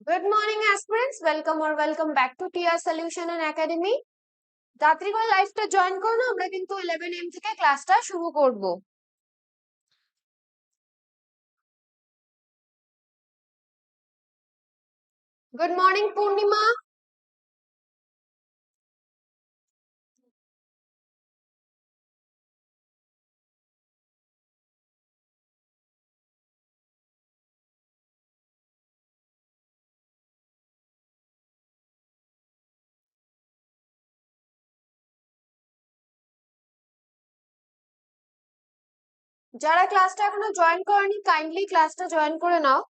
Good morning, aspirants. Welcome or welcome back to TR Solution and Academy. করে লাইফটা join করো amra আমরা কিন্তু ইলেভেন এম থেকে ক্লাসটা শুরু করব গুড মর্নিং পূর্ণিমা যারা ক্লাসটা এখনও জয়েন করেনি কাইন্ডলি ক্লাসটা জয়েন করে নাও।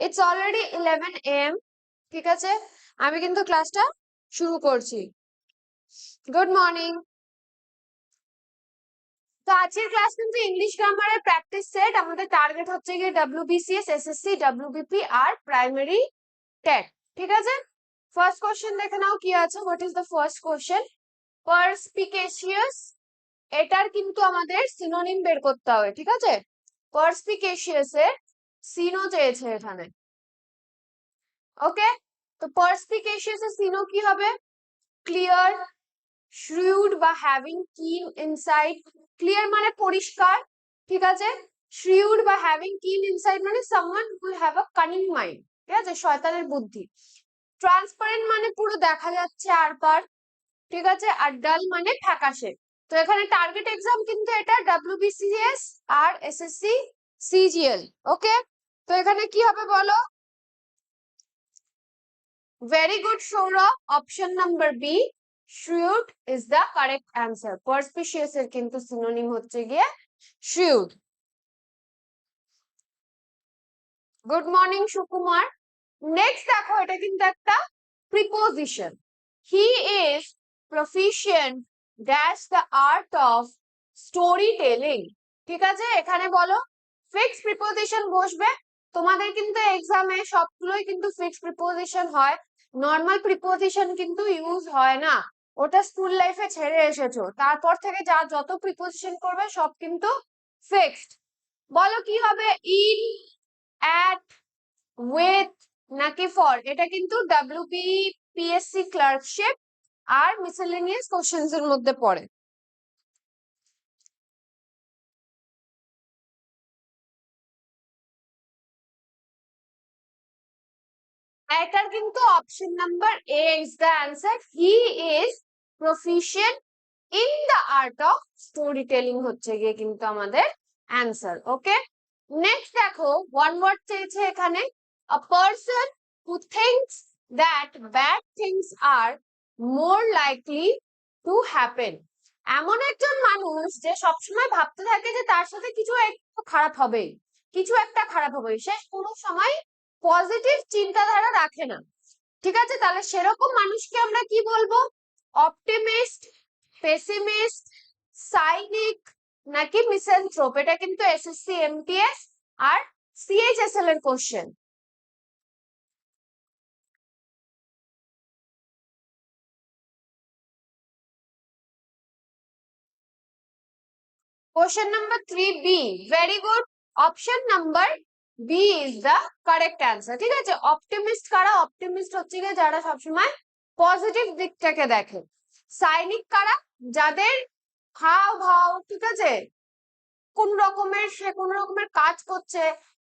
ইটস অলরেডি ইলেভেন এম ঠিক আছে? আমি কিন্তু ক্লাসটা শুরু করছি। গুড মর্নিং তো আজকের ক্লাস কিন্তু ইংলিশ গ্রামারের প্র্যাকটিস সেট আমাদের টার্গেট হচ্ছে গিয়ে ডাব্লিউবিসিএস এসএসসি ডাব্লিউবিপি আর প্রাইমারি টেট ঠিক আছে? ফার্স্ট কোশ্চেন দেখে নাও কি আছে। What is the first question perspicacious এটার কিন্তু আমাদের সিনোনিম বের করতে হবে, ঠিক আছে? পারস্পিকেশিয়াস এর সিনো চেয়েছে এখানে। ওকে তো পারস্পিকেশিয়াস এর সিনো কি হবে? ক্লিয়ার শ্রিউড বা হ্যাভিং কিন ইনসাইট ক্লিয়ার মানে পরিষ্কার, ঠিক আছে? শ্রিউড বা হ্যাভিং কিন ইনসাইট মানে someone who have a cunning mind ঠিক আছে? শয়তানের বুদ্ধি। ট্রান্সপারেন্ট মানে পুরো দেখা যাচ্ছে আর পার, ঠিক আছে? আর ডাল মানে ফ্যাকাশে। তো এখানে টার্গেট এক্সাম কিন্তু এটা ডাব্লিউবিসিএস আর এসএসসি সিজিএল ওকে তো এখানে কি হবে বলো? Very good Sourav. Option number B shrewd is the correct answer. Perspicacious এর কিন্তু সিনোনিম হচ্ছে গিয়ে shrewd. Good morning Sukumar. Next দেখো, এটা কিন্তু একটা preposition he is proficient dash the art of storytelling ঠিক আছে? এখানে বলো ফিক্সড প্রিপোজিশন বসবে। তোমাদের কিন্তু এক্সামে সবগুলোই কিন্তু ফিক্সড প্রিপোজিশন হয়। নর্মাল প্রিপোজিশন কিন্তু ইউজ হয় না। ওটা স্কুল লাইফে ছেড়ে এসেছ। তারপর থেকে যা যত প্রিপোজিশন করবে, সব কিন্তু ফিক্সড বলো কি হবে? ইন অ্যাট উইথ নাকি ফর এটা কিন্তু ডাব্লিউপি পিএসসি ক্লার্কশিপ আর মিসেলেনিয়াস কোশ্চেন্স এর মধ্যে পড়ে। এটার কিন্তু option number A is the answer he is proficient in the art of storytelling হচ্ছে গিয়ে কিন্তু আমাদের অ্যান্সার ওকে নেক্সট দেখো ওয়ান ওয়ার্ড চেয়েছে এখানে। A person who thinks that bad things are more likely to happen এমন একজন মানুষ যে সবসময় ভাবতে থাকে যে তার সাথে কিছু একটু খারাপ হবে কিছু একটা খারাপ হবে সে কোনো সময় পজিটিভ চিন্তাধারা রাখে না। ঠিক আছে? তাহলে সেরকম মানুষকে আমরা কি বলব? অপটিমিস্ট পেসিমিস্ট সাইনিক নাকি মিসেন্থ্রোপ এটা কিন্তু এসএসসি এমটিএস আর সিএইচএসএল এর question Question number 3B. Very good. Option number B is the correct answer. ঠিক আছে? অপটিমিস্ট কারা? অপটিমিস্ট হচ্ছে গিয়ে যারা সবসময় পজিটিভ দিকটাকে দেখে। সাইনিক কারা? যাদের হাও ভাও, ঠিক আছে? কোন রকমের, সে কোন রকমের কাজ করছে।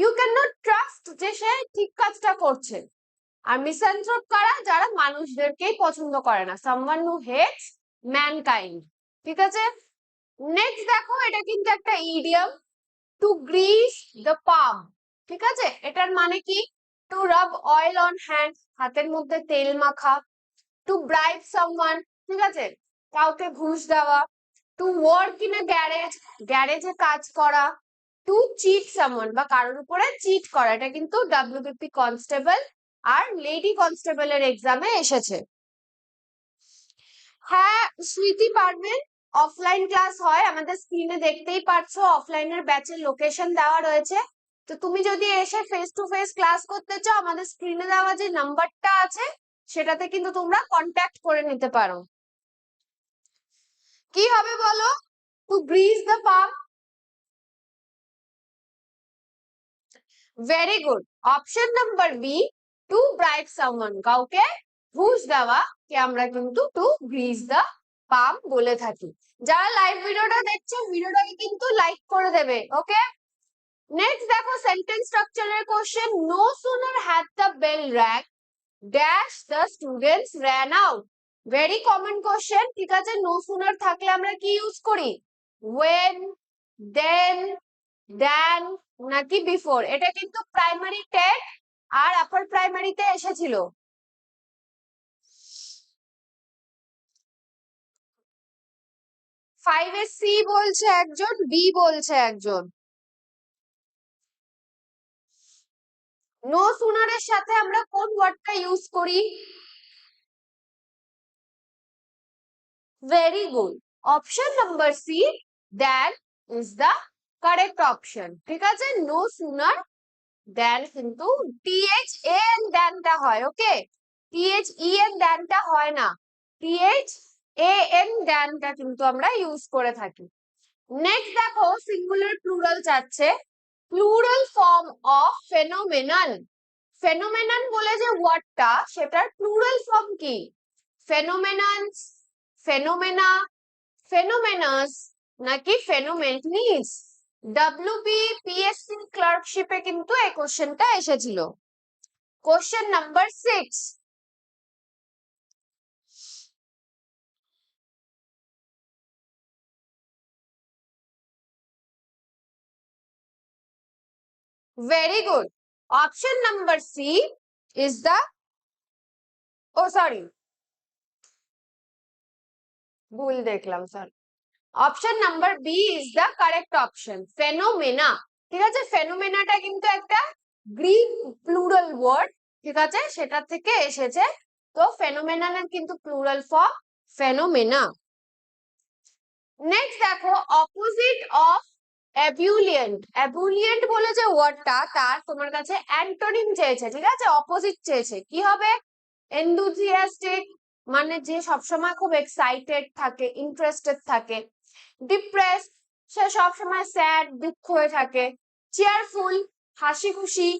ইউ ক্যান নট ট্রাস্ট যে সে ঠিক কাজটা করছে। আর মিসঅ্যান্থ্রোপ কারা? যারা মানুষদেরকেই পছন্দ করে না। সামওয়ান হু হেটস ম্যানকাইন্ড ঠিক আছে? নেক্সট দেখো, এটা কিন্তু একটা idiom to grease the palm ঠিক আছে? এটার মানে কি? To rub oil on hand হাতের মধ্যে তেল মাখা. টু ব্রাইব সামওয়ান ঠিক আছে? কাউকে ঘুষ দেওয়া. To work in a garage গ্যারেজে কাজ করা. টু চিট সামওয়ান বা কারোর উপরে চিট করা। এটা কিন্তু ডাব্লিউবিপি কনস্টেবল আর লেডি কনস্টেবলের এক্সামে এসেছে। হ্যাঁ স্মৃতি পারবেন অফলাইন ক্লাস হয়, আমাদের স্ক্রিনে দেখতেই পারছ অফলাইনের ব্যাচের লোকেশন দেওয়া রয়েছে। তো তুমি যদি এসে ফেস টু ফেস ক্লাস করতে চাও, আমাদের স্ক্রিনে দেওয়া যে নাম্বারটা আছে, সেটাতে কিন্তু তোমরা কন্ট্যাক্ট করে নিতে পারো। কি হবে বলো? To grease the pump very good option number B to bribe someone কাউকে ঘুষ দেওয়া, কে আমরা কিন্তু টু গ্রিজ দ্য পাম বলে থাকি। যারা লাইভ ভিডিওটা দেখছ ভিডিওটাকে কিন্তু লাইক করে দেবে ওকে নেক্সট দেখো সেন্টেন্স স্ট্রাকচারের question no sooner had the bell rang dash the students ran out very common question ঠিক আছে? নো সুনার থাকলে আমরা কি ইউজ করি? ওয়েন দেন দেন নাকি বিফোর এটা কিন্তু প্রাইমারি টেট আর আপার প্রাইমারিতে এসেছিল। ফাইভ এ সি বলছে একজন বি বলছে একজন। নো সুনারের সাথে আমরা কোন ওয়ার্ডটা ইউজ করি? Very good option number C than is the correct option ঠিক আছে? নো সুনার দেন কিন্তু টিএইচ এন দেনটা হয় ওকে টিএইচ ই এন দেনটা হয় না। টিএইচ এ এন দেনটা কিন্তু আমরা ইউজ করে থাকি। নেক্সট দেখো সিঙ্গুলার প্লুরাল চাচ্ছে plural form of phenomenon phenomenon বলে যে ওয়ার্ডটা সেটার প্লুরাল ফর্ম কি? ফেনোমেনন্স ফেনোমেনা ফেনোমেনাস নাকি ফেনোমেনিস ডাব্লিউবি পিএসসি ক্লার্কশিপে কিন্তু এই কোশ্চেনটা এসেছিল। Question number six Very good. Option number C is the, oh sorry, ভুল দেখলাম sorry option number B is the correct option phenomena ঠিক আছে? ফেনোমেনাটা কিন্তু একটা গ্রিক প্লুরাল ওয়ার্ড ঠিক আছে? সেটা থেকে এসেছে। তো ফেনোমেনানের কিন্তু প্লুরাল ফর্ম ফেনোমেনা নেক্সট দেখো অপোজিট অফ অ্যাবিউলিয়েন্ট অ্যাবিউলিয়েন্ট বলে যে ওয়ার্ডটা, তার তোমার কাছে অ্যান্টোনিম চেয়েছে, ঠিক আছে? অপোজিট চেয়েছে। কি হবে? এনথুজিয়াস্টিক মানে যে সবসময় খুব এক্সাইটেড থাকে ইন্টারেস্টেড থাকে। ডিপ্রেস সে সবসময় স্যাড দুঃখ হয়ে থাকে। চেয়ারফুল হাসি খুশি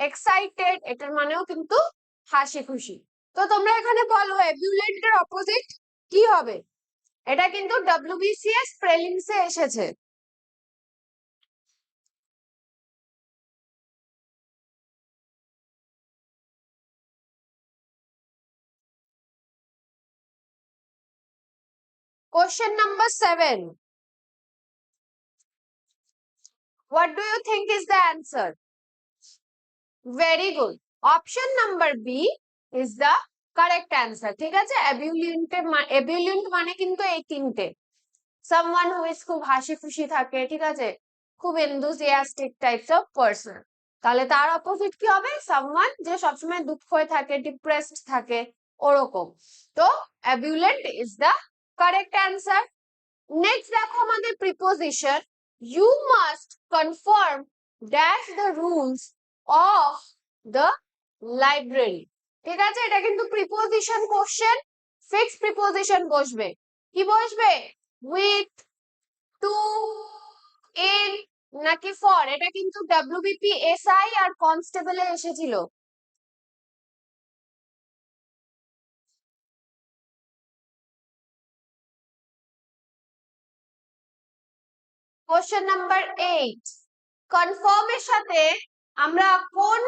এক্সাইটেড এটার মানেও কিন্তু হাসি খুশি তো তোমরা এখানে বলো অ্যাবিউলেন্টের অপোজিট কি হবে? এটা কিন্তু ডব্লিউবিসিএস প্রেলিমসে এসেছে। Question number seven. What do you think is the answer? Very good. Option number B is the correct answer. ঠিক আছে এবিউলিয়েন্ট এবিউলিয়েন্ট মানে কিন্তু এই তিনটে সামওয়ান হু ইজ খুব হাসি খুশি থাকে, ঠিক আছে খুব এনথুজিয়াস্টিক টাইপস অফ পারসন তাহলে তার অপোজিট কি হবে সামওয়ান যে সবসময় দুঃখ হয়ে থাকে ডিপ্রেসড থাকে, ওরকম তো ebullient is the correct answer next দেখো আমাদের preposition you must conform dash the rules of the library ঠিক আছে? এটা কিন্তু প্রিপোজিশন কোশ্চেন ফিক্স প্রিপোজিশন বসবে। কি বসবে? উইথ টু ইন নাকি ফর এটা কিন্তু ডাব্লিউবিপি এসআই আর কনস্টেবলে এসেছিল। কোশ্চেন নাম্বার এইট কনফার্মের সাথে আমরা কোন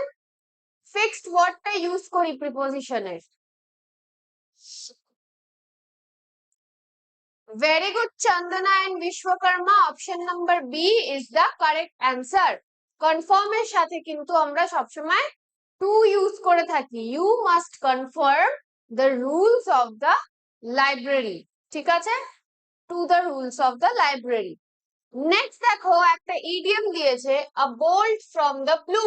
ফিক্সড ওয়ার্ডটা ইউজ করি প্রিপোজিশনের very good Chandana and Biswakarma option number B is the correct answer কনফার্মের সাথে কিন্তু আমরা সবসময় টু ইউজ করে থাকি। You must conform the rules of the library ঠিক আছে? To the rules of the library next দেখো, একটা ইডিয়াম দিয়েছে a bolt from the blue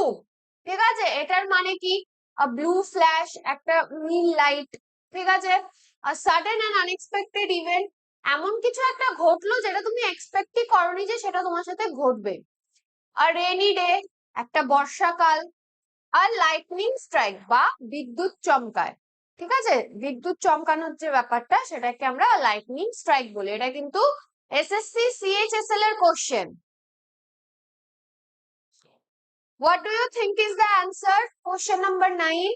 ঠিক আছে? এটার মানে কি? আ ব্লু ফ্ল্যাশ একটা নীল লাইট ঠিক আছে? A sudden and unexpected event এমন কিছু একটা ঘটলো যেটা তুমি এক্সপেক্টই করনি যে সেটা তোমার সাথে ঘটবে। আর রেনি ডে একটা বর্ষাকাল আর লাইটনিং স্ট্রাইক বা বিদ্যুৎ চমকায়। ঠিক আছে? বিদ্যুৎ চমকানোর যে ব্যাপারটা, সেটাকে আমরা লাইটনিং স্ট্রাইক বলি। এটা কিন্তু এসএসসি সিএইচএসএল এর question What do you think is the answer? Question number 9.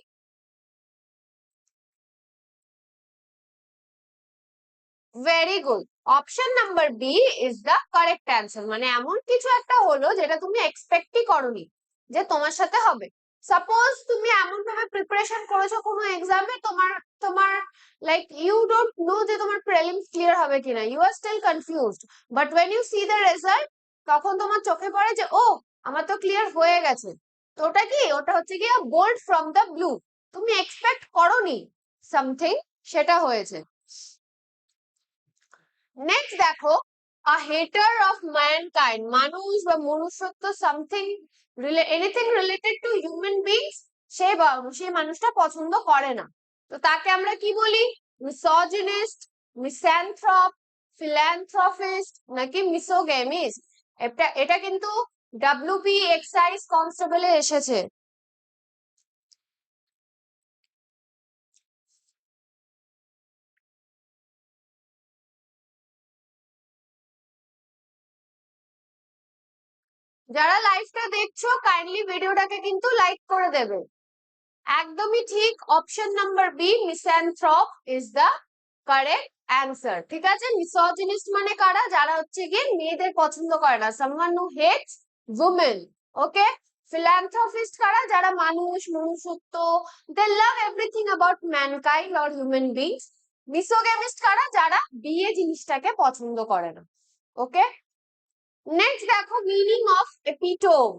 Very good option number B is the correct answer মানে এমন কিছু একটা হলো যেটা তুমি এক্সপেক্টই করনি, যে তোমার সাথে হবে সাপোজ তুমি এমন ভাবে প্রিপারেশন করেছ কোনো এক্সামে তোমার তোমার লাইক ইউ ডোন্ট নো যে তোমার প্রিলিমস ক্লিয়ার হবে কিনা। You are still confused but when you see the result তখন তোমার চোখে পড়ে যে ও আমার তো ক্লিয়ার হয়ে গেছে। তো ওটা কি? ওটা হচ্ছে গিয়ে বোল্ড ফ্রম দ্য ব্লু তুমি এক্সপেক্ট করনি সামথিং সেটা হয়েছে। নেক্সট দেখো আ হেটার অফ ম্যানকাইন্ড মানুষ বা মনুষ্যত্ব something anything related to human beings সে সেই মানুষটা পছন্দ করে না। তো তাকে আমরা কি বলি? মিসোজিনিস্ট মিস্যান্থ্রপ ফিল্যান্থ্রপিস্ট নাকি মিসোগেমিস্ট এটা এটা কিন্তু ডাব্লিউপি এক্সাইজ কনস্টেবলে এসেছে। যারা লাইভটা দেখছ কাইন্ডলি ভিডিওটাকে কিন্তু লাইক করে দেবে। একদমই ঠিক option number B misanthrope is the correct answer ঠিক আছে? মিসোজিনিস্ট মানে কারা? যারা হচ্ছে গিয়ে মেয়েদের পছন্দ করে না। Someone who hates women okay philanthropist কারা? যারা মানুষ, মনুষ্যত্ব they love everything about mankind or human beings misogamist কারা? যারা বিয়ে জিনিসটাকে পছন্দ করে না ওকে নেক্সট দেখো মিনিং অফ এপিটোম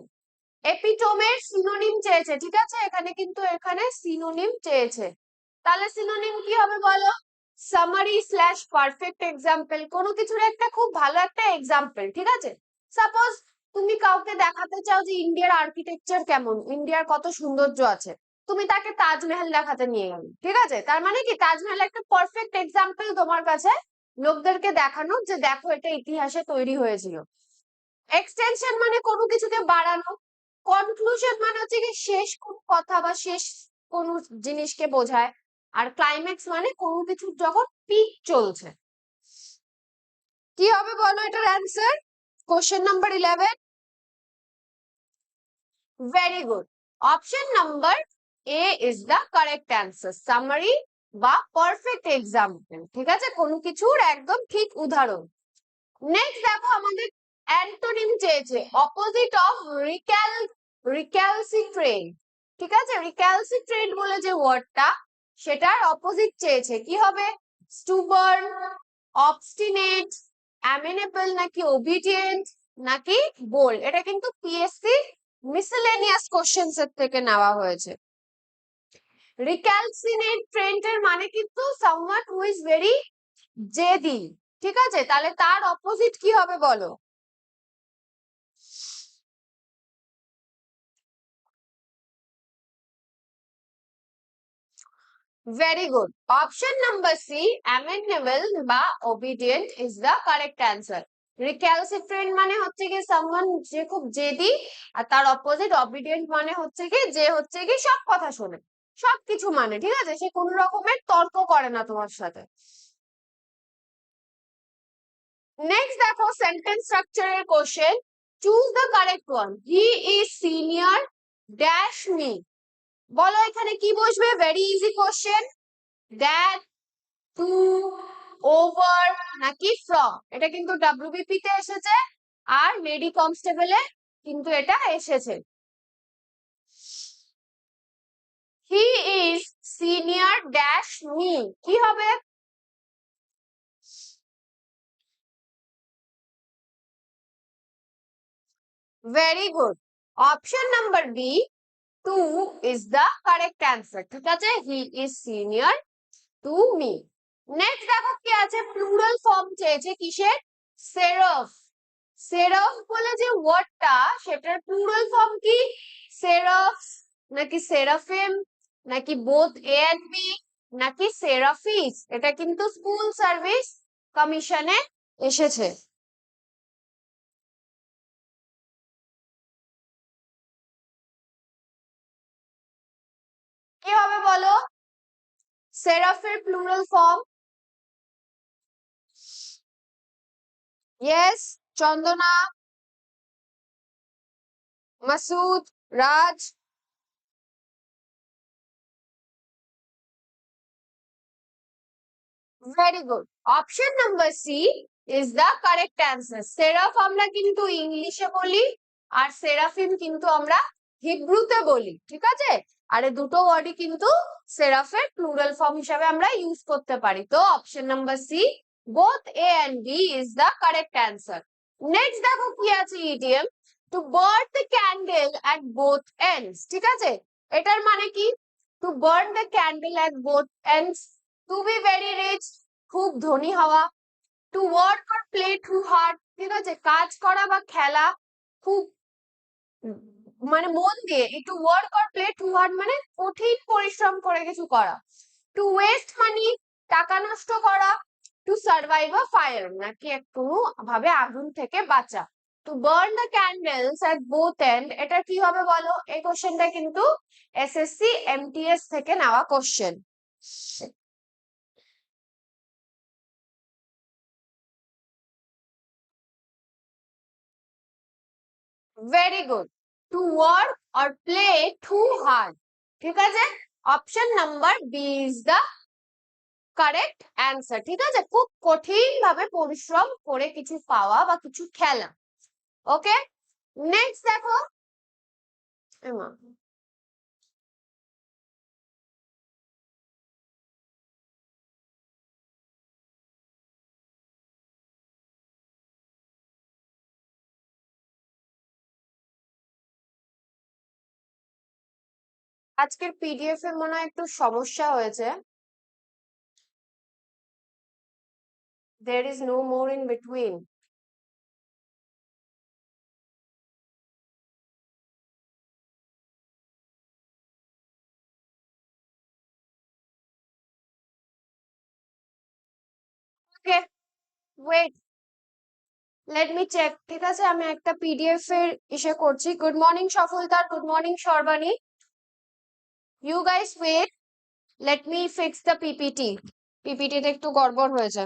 এপিটোমের সিনোনিম চেয়েছে, ঠিক আছে? এখানে কিন্তু এখানে সিনোনিম চেয়েছে। তাহলে সিনোনিম কি হবে বলো? সামারি স্ল্যাশ পারফেক্ট এক্সাম্পল কোনো কিছুর একটা খুব ভালো একটা এক্সাম্পল ঠিক আছে? সাপোজ তুমি কাউকে দেখাতে চাও যে ইন্ডিয়ার আর্কিটেকচার কেমন? ইন্ডিয়ার কত সৌন্দর্য আছে? তুমি তাকে তাজমহল দেখাতে নিয়ে গেলে, ঠিক আছে? তার মানে কি? তাজমহল একটা পারফেক্ট এক্সাম্পল তোমার কাছে লোকদেরকে দেখানো যে দেখো এটা ইতিহাসে তৈরি হয়েছিল। এক্সটেনশন মানে কোনো কিছুকে বাড়ানো। কনক্লুশন মানে হচ্ছে কি শেষ কোন কথা বা শেষ কোন জিনিসকে বোঝায়। আর ক্লাইম্যাক্স মানে কোনো কিছুর যখন পিক চলছে। কি হবে বলো এটার answer question number eleven very good option number A is the correct answer summary বা পারফেক্ট এক্সাম্পল ঠিক আছে? কোনো কিছুর একদম ঠিক উদাহরণ। নেক্সট দেখো আমাদের অ্যান্টোনিম চেয়েছে অপোজিট অফ রিক্যাল রিক্যালসিট্রেট ঠিক আছে? রিক্যালসিট্রেট বলে যে ওয়ার্ডটা সেটার অপোজিট চেয়েছে কি হবে? স্টুবার্ন অবস্টিনেট অ্যামিনেবল নাকি ওবিডিয়েন্ট নাকি বোল্ড এটা কিন্তু পিএসসি মিসেলেনিয়াস কোশ্চেন্স এর থেকে নেওয়া হয়েছে। রিক্যালসিনেট ট্রেন্টের মানে কিন্তু সামওয়াট হু ইজ ভেরি জেদি ঠিক আছে? তাহলে তার অপোজিট কি হবে বলো? Very good option number C amenable বা obedient is the correct answer recalcitrant মানে হচ্ছে কি সামওয়ান যে খুব জেদি আর তার অপোজিট অবিডিয়েন্ট মানে হচ্ছে কি যে হচ্ছে কি সব কথা শোনে। সবকিছু মানে ঠিক আছে? সে কোন রকমের তর্ক করে না তোমার সাথে। নেক্সট দেখো সেন্টেন্স স্ট্রাকচারের question choose the correct one he is senior dash me বলো এখানে কি বসবে? Very easy question that to over নাকি ফ্রম এটা কিন্তু ডাব্লিউবিপি তে এসেছে আর লেডি কনস্টেবলে কিন্তু এটা এসেছে। He is senior dash me কি হবে? Very good option number B to is the correct answer ঠিক আছে? He is senior to me next দেখো কি আছে? প্লুরাল ফর্ম চেয়েছে কিসের? সেরফ সেরফ বলে যে ওয়ার্ডটা সেটার প্লুরাল ফর্ম কি? সেরফ নাকি সেরাফিম নাকি বোথ এ এন্ড বি নাকি সেরাফিস এটা কিন্তু স্কুল সার্ভিস কমিশনে এসেছে। কি হবে বলো? সেরাফের plural form yes Chandana, Masud, Raj. Very good option number C is the correct answer seraph আমরা কিন্তু ইংলিশে বলি, আর সেরাফিম কিন্তু আমরা হিব্রুতে বলি, ঠিক আছে? আর দুটো ওয়ার্ডই কিন্তু সেরাফের প্লুরাল ফর্ম হিসাবে আমরা ইউজ করতে পারি। তো option number C both A and B is the correct answer next দেখো কি আছে idiom to burn the candle at both ends ঠিক আছে? এটার মানে কি? To burn the candle at both ends to be very rich খুব ধনী হওয়া to work or play too hard ঠিক আছে? কাজ করা বা খেলা, খুব মানে মন দিয়ে একটু work or play too hard মানে কঠিন পরিশ্রম করে কিছু করা। টু ওয়েস্ট মানি টাকা নষ্ট করা টু সার্ভাইভ আ ফায়ার নাকি একটু ভাবে আগুন থেকে বাঁচা। To burn the candles at both end এটা কি হবে বলো? এই কোশ্চেনটা কিন্তু এসএসসি এমটিএস থেকে নেওয়া question very good to work or play too hard ঠিক আছে? Option number B is the correct answer ঠিক আছে? খুব কঠিন ভাবে পরিশ্রম করে কিছু পাওয়া বা কিছু খেলা। ওকে নেক্সট দেখো। আজকের পিডিএফ এ মনে হয় একটু সমস্যা হয়েছে। There is no more in wait. Let me check. ঠিক আছে, আমি একটা পিডিএফ এর ইসে করছি। গুড মর্নিং সফলতার good morning Sarbani you guys wait let me fix the PPT পিপিটিতে একটু গড়বড় হয়েছে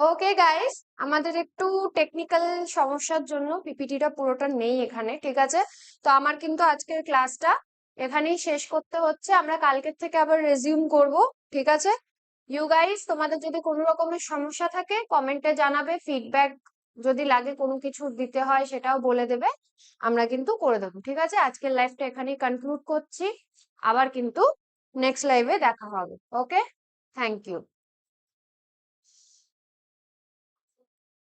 ওকে গাইস আমাদের একটু টেকনিক্যাল সমস্যার জন্য পিপিটিটা পুরোটা নেই এখানে, ঠিক আছে? তো আমার কিন্তু আজকের ক্লাসটা এখানেই শেষ করতে হচ্ছে। আমরা কালকের থেকে আবার রেজিউম করব, ঠিক আছে? ইউ গাইস তোমাদের যদি কোনো রকমের সমস্যা থাকে কমেন্টে জানাবে ফিডব্যাক যদি লাগে কোনো কিছু দিতে হয় সেটাও বলে দেবে। আমরা কিন্তু করে দেবো, ঠিক আছে? আজকের লাইভটা এখানেই কনক্লুড করছি। আবার কিন্তু নেক্সট লাইভে দেখা হবে ওকে থ্যাংক ইউ